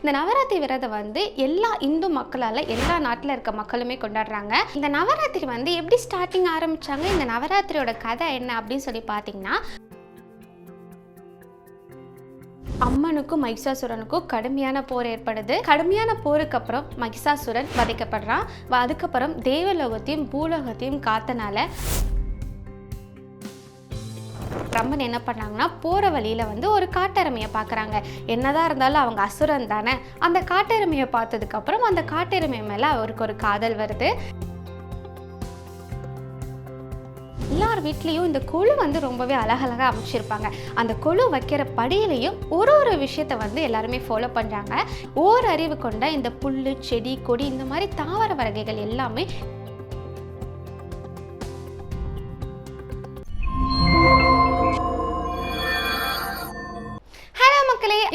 இந்த நவராத்திரி விரதம் வந்து எல்லா இந்து மக்களால் எல்லா நாட்டில் இருக்க மக்களுமே கொண்டாடுறாங்க. இந்த நவராத்திரி வந்து எப்படி ஸ்டார்டிங் ஆரம்பிச்சாங்க? இந்த நவராத்திரியோட கதை என்ன அப்படின்னு சொல்லி பார்த்தீங்கன்னா அம்மனுக்கும் மகிஷாசுரனுக்கும் கடுமையான போர் ஏற்படுது. கடுமையான போருக்கு அப்புறம் மகிஷாசுரன் வதைக்கப்படுறான். அதுக்கப்புறம் தேவலோகத்தையும் பூலோகத்தையும் காத்தனால பிரம்மன் என்ன பண்ணாங்கன்னா போகிற வழியில் வந்து ஒரு காட்டெருமையை பார்க்குறாங்க. என்னதான் இருந்தாலும் அவங்க அசுரன் தானே. அந்த காட்டெருமையை பார்த்ததுக்கப்புறம் அந்த காட்டெருமை மேலே அவருக்கு ஒரு காதல் வருது. எல்லார் வீட்லேயும் இந்த கொழு வந்து ரொம்பவே அழகழகாக அமைச்சிருப்பாங்க. அந்த கொழு வைக்கிற படியிலையும் ஒரு ஒரு விஷயத்த வந்து எல்லாருமே ஃபாலோ பண்ணுறாங்க ஓர் அறிவு கொண்ட இந்த புல் செடி கொடி இந்த மாதிரி தாவர வகைகள் எல்லாமே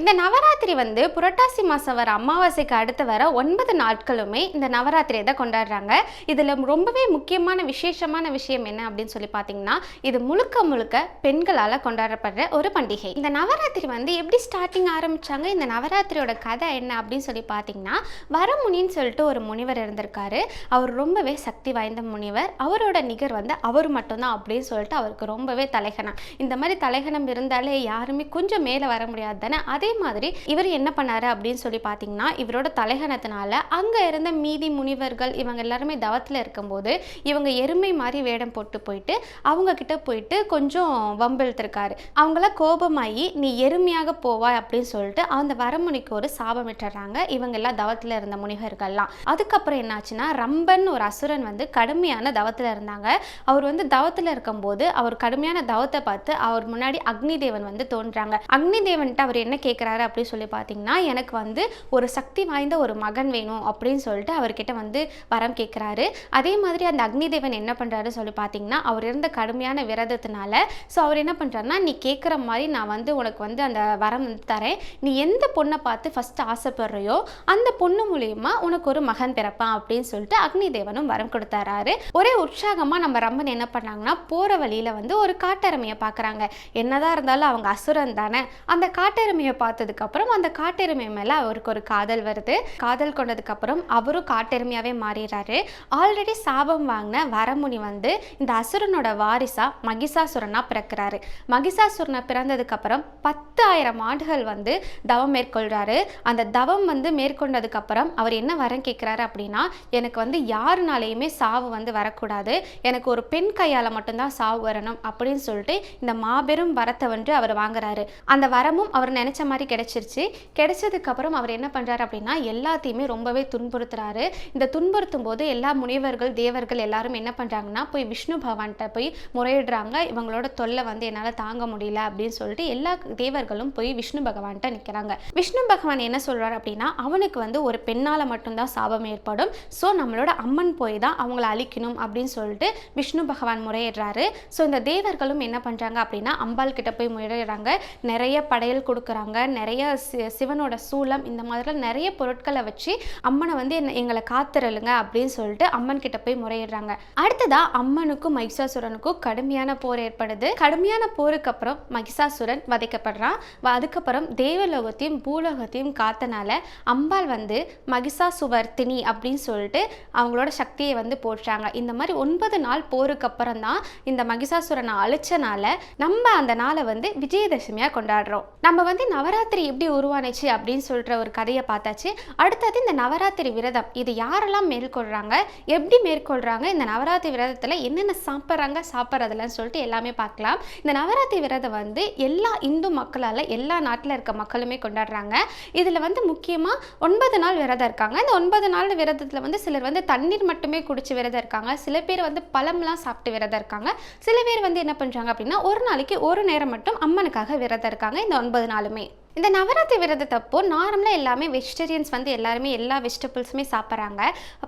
இந்த நவராத்திரி வந்து புரட்டாசி மாதம் வர அமாவாசைக்கு அடுத்து வர ஒன்பது நாட்களுமே இந்த நவராத்திரியை தான் கொண்டாடுறாங்க. இதில் ரொம்பவே முக்கியமான விசேஷமான விஷயம் என்ன அப்படின்னு சொல்லி பார்த்தீங்கன்னா இது முழுக்க முழுக்க பெண்களால் கொண்டாடப்படுற ஒரு பண்டிகை. இந்த நவராத்திரி வந்து எப்படி ஸ்டார்டிங் ஆரம்பித்தாங்க இந்த நவராத்திரியோட கதை என்ன அப்படின்னு சொல்லி பார்த்தீங்கன்னா வரமுனின்னு சொல்லிட்டு ஒரு முனிவர் இருந்திருக்காரு. அவர் ரொம்பவே சக்தி வாய்ந்த முனிவர். அவரோட நிகர் வந்து அவர் மட்டும்தான் அப்படின்னு சொல்லிட்டு அவருக்கு ரொம்பவே தலைகணம். இந்த மாதிரி தலைகணம் இருந்தாலே யாருமே கொஞ்சம் மேலே வர முடியாது தானே? அதே மாதிரி இவர் என்ன பண்ணாரு அப்படின்னு சொல்லி பார்த்தீங்கன்னா இவரோட தலைகணத்தினால அங்கே இருந்த மீதி முனிவர்கள் இவங்க எல்லாருமே தவத்தில் இருக்கும்போது இவங்க எருமை மாதிரி வேடம் போட்டு போயிட்டு அவங்க கிட்ட போயிட்டு கொஞ்சம் வம்பிழுத்திருக்காரு. அவங்கள கோபமாயி நீ எருமையாக போவாய் அப்படின்னு சொல்லிட்டு அந்த வரமுனிக்கு ஒரு சாபம் விட்டுறாங்க இவங்க எல்லாம் தவத்தில் இருந்த முனிவர்கள்லாம். அதுக்கப்புறம் என்னாச்சுன்னா ரம்பன் ஒரு அசுரன் வந்து கடுமையான தவத்தில் இருந்தாங்க. அவர் வந்து தவத்தில் இருக்கும்போது அவர் கடுமையான தவத்தை பார்த்து அவர் முன்னாடி அக்னி தேவன் வந்து தோன்றாங்க. அக்னி தேவன்ட்டு அவர் என்ன கேட்குறாரு அப்படின்னு சொல்லி பார்த்தீங்கன்னா எனக்கு வந்து ஒரு சக்தி வாய்ந்த ஒரு மகன் வேணும் அப்படின்னு சொல்லிட்டு அவர்கிட்ட வந்து வரம் கேட்குறாரு அதே மாதிரி அந்த அக்னி தேவன் என்ன பண்ணுறாரு சொல்லி பார்த்தீங்கன்னா அவர் இருந்த கடுமையான விரதத்தினால ஸோ அவர் என்ன பண்ணுறாருன்னா நீ கேட்குற மாதிரி நான் வந்து உனக்கு வந்து அந்த வரம் வந்து தரேன். நீ எந்த பொண்ணை பார்த்து ஃபஸ்ட்டு ஆசைப்படுறியோ அந்த பொண்ணு மூலியமா உனக்கு ஒரு மகன் பிறப்பான் அப்படின்னு சொல்லிட்டு அக்னி தேவனும் வரம் கொடுத்தாராரு ஒரே உற்சாகமாக நம்ம ரம்மன் என்ன பண்ணாங்கன்னா போகிற வழியில் வந்து ஒரு காட்டெருமையை பார்க்குறாங்க என்னதான் இருந்தாலும் அவங்க அசுரன் தானே. அந்த காட்டெருமையை பார்த்ததுக்கப்புறம் அந்த காட்டெருமை மேலே அவருக்கு ஒரு காதல் வருது. காதல் கொண்டதுக்கப்புறம் அவரும் காட்டெருமையாகவே மாறிடுறாரு. ஆல்ரெடி சாபம் வாங்கின வரமுனி வந்து இந்த அசுரனோட வாரிசா மகிஷாசுரனா பிறக்கிறாரு. மகிஷாசுரனை பிறந்ததுக்கப்புறம் பத்து ஆயிரம் ஆண்டுகள் வந்து தவம் மேற்கொள்கிறாரு அந்த தவம் வந்து மேற்கொண்டதுக்கப்புறம் அவர் என்ன வரம் கேட்குறாரு அப்படின்னா எனக்கு வந்து யாருனாலையுமே சாவு வந்து வரக்கூடாது. எனக்கு ஒரு பெண் கையால் மட்டும்தான் சாவு வரணும் அப்படின்னு சொல்லிட்டு இந்த மாபெரும் வரத்தை வந்து அவர் வாங்குறாரு. அந்த வரமும் அவர் நினைச்ச மாதிரி கிடைச்சிருச்சு. கிடைச்சதுக்கப்புறம் அவர் என்ன பண்ணுறாரு அப்படின்னா எல்லாத்தையுமே ரொம்பவே துன்புறுத்துறாரு. இந்த துன்புறுத்தும் போது எல்லா முனிவர்கள் தேவர்கள் எல்லாரும் என்ன பண்ணுறாங்கன்னா போய் விஷ்ணு பகவான்கிட்ட போய் முறையிடுறாங்க. இவங்களோட தொல்லை வந்து என்னால் தாங்க முடியல அப்படின்னு சொல்லிட்டு எல்லா தேவர்களும் போய் விஷ்ணு பகவான்கிட்ட நிற்கிறாங்க விஷ்ணு பகவான் என்ன சொல்கிறார் அப்படின்னா அவனுக்கு வந்து ஒரு பெண்ணால் மட்டும்தான் சாபம் ஏற்படும். ஸோ நம்மளோட அம்மன் போய் தான் அவங்கள அழிக்கணும் அப்படின்னு சொல்லிட்டு விஷ்ணு பகவான் முறையிடுறாரு. ஸோ இந்த தேவர்களும் என்ன பண்ணுறாங்க அப்படின்னா அம்பாள் கிட்ட போய் முறையிடுறாங்க. நிறைய படையல் கொடுக்குறாங்க. நிறைய சிவனோட சூலம் இந்த மாதிரிலாம் நிறைய பொருட்களை வச்சு அம்மனை வந்து என்ன எங்களை காத்துறலுங்க அப்படின்னு சொல்லிட்டு அம்மன் கிட்ட போய் முறையிடுறாங்க. அடுத்ததா அம்மனுக்கும் மகிஷாசுரனுக்கும் கடுமையான போர் ஏற்படுது. கடுமையான போருக்கு அப்புறம் மகிஷாசுரன் வதைக்கப்படுறான். அதுக்கப்புறம் தேவலோகத்தையும் பூலோகத்தையும் காத்தனால அம்பாள் வந்து மகிஷாசுவர்த்தினி அப்படின்னு சொல்லிட்டு அவங்களோட சக்தியை வந்து போற்றாங்க. இந்த மாதிரி ஒன்பது நாள் போருக்கு அப்புறம் தான் இந்த மகிஷாசுரனை அழிச்சனால நம்ம அந்த நாளை வந்து விஜயதசமியாக கொண்டாடுறோம். நம்ம வந்து நவராத்திரி எப்படி உருவானுச்சு அப்படின்னு சொல்கிற ஒரு கதையை பார்த்தாச்சு. அடுத்தது இந்த நவராத்திரி விரதம். இது யாரெல்லாம் மேற்கொள்கிறாங்க எப்படி மேற்கொள்கிறாங்க இந்த நவராத்திரி விரதத்தில் என்னென்ன சாப்பிட்றாங்க சாப்பிட்றதுலன்னு சொல்லிட்டு எல்லாமே பார்க்கலாம். இந்த நவராத்திரி விரதம் வந்து எல்லா இந்து மக்களால் எல்லா நாட்டில் இருக்க மக்களுமே கொண்டாடுறாங்க. இதில் வந்து முக்கியமாக ஒன்பது நாள் விரதம் இருக்காங்க. இந்த ஒன்பது நாள் விரதத்தில் வந்து சிலர் வந்து தண்ணீர் மட்டுமே குடிச்சு விரதம் இருக்காங்க. சில பேர் வந்து பழம்லாம் சாப்பிட்டு விரதம் இருக்காங்க. சில பேர் வந்து என்ன பண்ணுறாங்க அப்படின்னா ஒரு நாளைக்கு ஒரு நேரம் மட்டும் அம்மனுக்காக விரதம் இருக்காங்க. இந்த ஒன்பது நாளுமே. இந்த நவராத்திரி விரதத்தப்போ நார்மலாக எல்லாமே வெஜிடேரியன்ஸ் வந்து எல்லாருமே எல்லா வெஜிடபிள்ஸுமே சாப்பிட்றாங்க.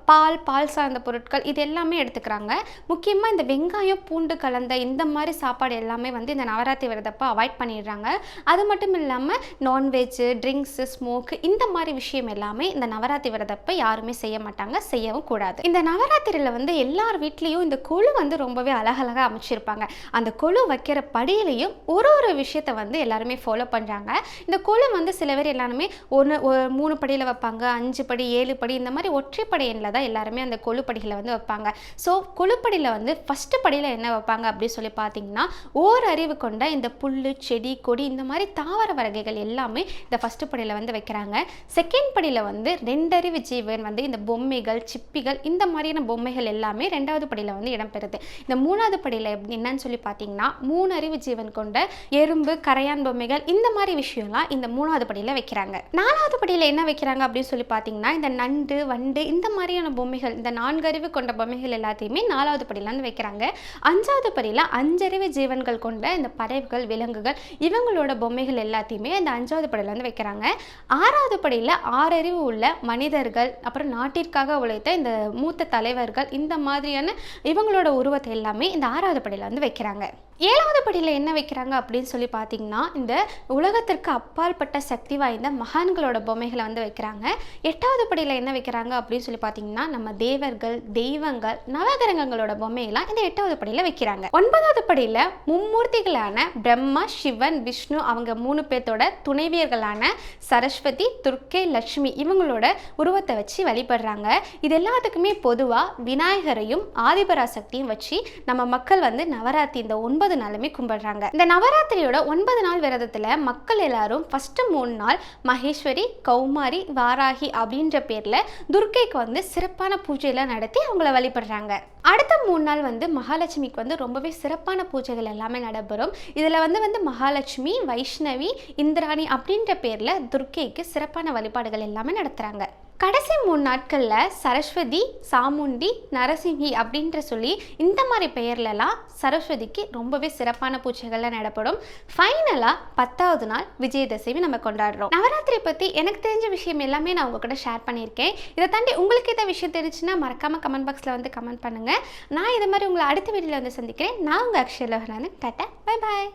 பால் பால் சார்ந்த பொருட்கள் இது எல்லாமே எடுத்துக்கிறாங்க. முக்கியமாக இந்த வெங்காயம் பூண்டு கலந்த இந்த மாதிரி சாப்பாடு எல்லாமே வந்து இந்த நவராத்திரி விரதப்போ அவாய்ட் பண்ணிடுறாங்க. அது மட்டும் இல்லாமல் நான்வெஜ்ஜு ட்ரிங்க்ஸு ஸ்மோக்கு இந்த மாதிரி விஷயம் எல்லாமே இந்த நவராத்திரி விரதப்போ யாருமே செய்ய மாட்டாங்க செய்யவும் கூடாது. இந்த நவராத்திரியில் வந்து எல்லார் வீட்லேயும் இந்த கொழு வந்து ரொம்பவே அழகழகாக அமைச்சிருப்பாங்க. அந்த கொழு வைக்கிற படியிலையும் ஒரு ஒரு விஷயத்தை வந்து எல்லாருமே ஃபாலோ பண்ணுறாங்க இந்த இந்த கொலு வந்து சில பேர் எல்லாருமே ஒன்று மூணு படியில் வைப்பாங்க அஞ்சு படி ஏழு படி இந்த மாதிரி ஒற்றைப்படை எண்ணில் தான் எல்லாருமே அந்த கொழுப்படிகளை வந்து வைப்பாங்க. ஸோ கொழுப்படியில் வந்து ஃபஸ்ட்டு படியில் என்ன வைப்பாங்க அப்படின்னு சொல்லி பார்த்தீங்கன்னா ஓர் அறிவு கொண்ட இந்த புல் செடி கொடி இந்த மாதிரி தாவர வகைகள் எல்லாமே இந்த ஃபஸ்ட்டு படியில் வந்து வைக்கிறாங்க. செகண்ட் படியில் வந்து ரெண்டறிவு ஜீவன் வந்து இந்த பொம்மைகள் சிப்பிகள் இந்த மாதிரியான பொம்மைகள் எல்லாமே ரெண்டாவது படியில் வந்து இடம்பெறுது. இந்த மூணாவது படியில் எப்படி என்னன்னு சொல்லி பார்த்தீங்கன்னா மூணு அறிவு ஜீவன் கொண்ட எறும்பு கரையான் பொம்மைகள் இந்த மாதிரி விஷயம்லாம் இந்த மூணாவது படியில் வைக்கிறாங்க. நாலாவது படியில் என்ன வைக்கிறாங்க அப்படின்னு சொல்லி பார்த்தீங்கன்னா இந்த நண்டு வண்டு இந்த மாதிரியான பொம்மைகள் இந்த நான்கறிவு கொண்ட பொம்மைகள் எல்லாத்தையுமே நாலாவது படியில் வந்து வைக்கிறாங்க. அஞ்சாவது படியில் அஞ்சறிவு ஜீவன்கள் கொண்ட இந்த பறவைகள் விலங்குகள் இவங்களோட பொம்மைகள் எல்லாத்தையுமே இந்த அஞ்சாவது படியில் வந்து வைக்கிறாங்க. ஆறாவது படியில் ஆறறிவு உள்ள மனிதர்கள் அப்புறம் நாட்டிற்காக உழைத்த இந்த மூத்த தலைவர்கள் இந்த மாதிரியான இவங்களோட உருவத்தை எல்லாமே இந்த ஆறாவது படியில் வந்து வைக்கிறாங்க. ஏழாவது படியில் என்ன வைக்கிறாங்க அப்படின்னு சொல்லி பார்த்தீங்கன்னா இந்த உலகத்திற்கு அப் அப்பாற்பட்ட சக்தி வாய்ந்த மகான்களோட பொம்மைகளை வந்து வைக்கிறாங்க. எட்டாவது படியில் என்ன வைக்கிறாங்க அப்படின்னு சொல்லி பார்த்தீங்கன்னா நம்ம தேவர்கள் தெய்வங்கள் நவகிரகங்களோட பொம்மையெல்லாம் இந்த எட்டாவது படியில் வைக்கிறாங்க. ஒன்பதாவது படியில் மும்மூர்த்திகளான பிரம்மா சிவன் விஷ்ணு அவங்க மூணு பேர்த்தோட துணைவியர்களான சரஸ்வதி துர்க்கை லட்சுமி இவங்களோட உருவத்தை வச்சு வழிபடுறாங்க. இது எல்லாத்துக்குமே பொதுவாக விநாயகரையும் ஆதிபராசக்தியும் வச்சு நம்ம மக்கள் வந்து நவராத்திரி இந்த ஒன்பது நாளுமே கும்பிடுறாங்க. இந்த நவராத்திரியோட ஒன்பது நாள் விரதத்தில் மக்கள் எல்லாரும் ஃபஸ்ட்டு மூணு நாள் மகேஸ்வரி கௌமாரி வாராகி அப்படின்ற பேரில் துர்க்கைக்கு வந்து சிறப்பான பூஜையெல்லாம் நடத்தி அவங்கள வழிபடுறாங்க. அடுத்த மூணு நாள் வந்து மகாலட்சுமிக்கு வந்து ரொம்பவே சிறப்பான பூஜைகள் எல்லாமே நடைபெறும். இதில் வந்து வந்து மகாலட்சுமி வைஷ்ணவி இந்திராணி அப்படின்ற பேரில் துர்க்கைக்கு சிறப்பான வழிபாடுகள் எல்லாமே நடத்துகிறாங்க கடைசி மூணு நாட்களில் சரஸ்வதி சாமுண்டி நரசிங்கி அப்படின்ற சொல்லி இந்த மாதிரி பெயர்லலாம் சரஸ்வதிக்கு ரொம்பவே சிறப்பான பூஜைகள்லாம் நடப்படும். ஃபைனலாக பத்தாவது நாள் விஜயதசமி நம்ம கொண்டாடுறோம். நவராத்திரி பற்றி எனக்கு தெரிஞ்ச விஷயம் எல்லாமே நான் உங்ககிட்ட கூட ஷேர் பண்ணியிருக்கேன். இதை தாண்டி உங்களுக்கு எதாவது விஷயம் தெரிஞ்சுன்னா மறக்காமல் கமெண்ட் பாக்ஸில் வந்து கமெண்ட் பண்ணுங்கள் நான் இதை மாதிரி உங்களை அடுத்த வீடியோவில் வந்து சந்திக்கிறேன். நான் உங்கள் அக்ஷயலோகனானு டாட்டா. Bye bye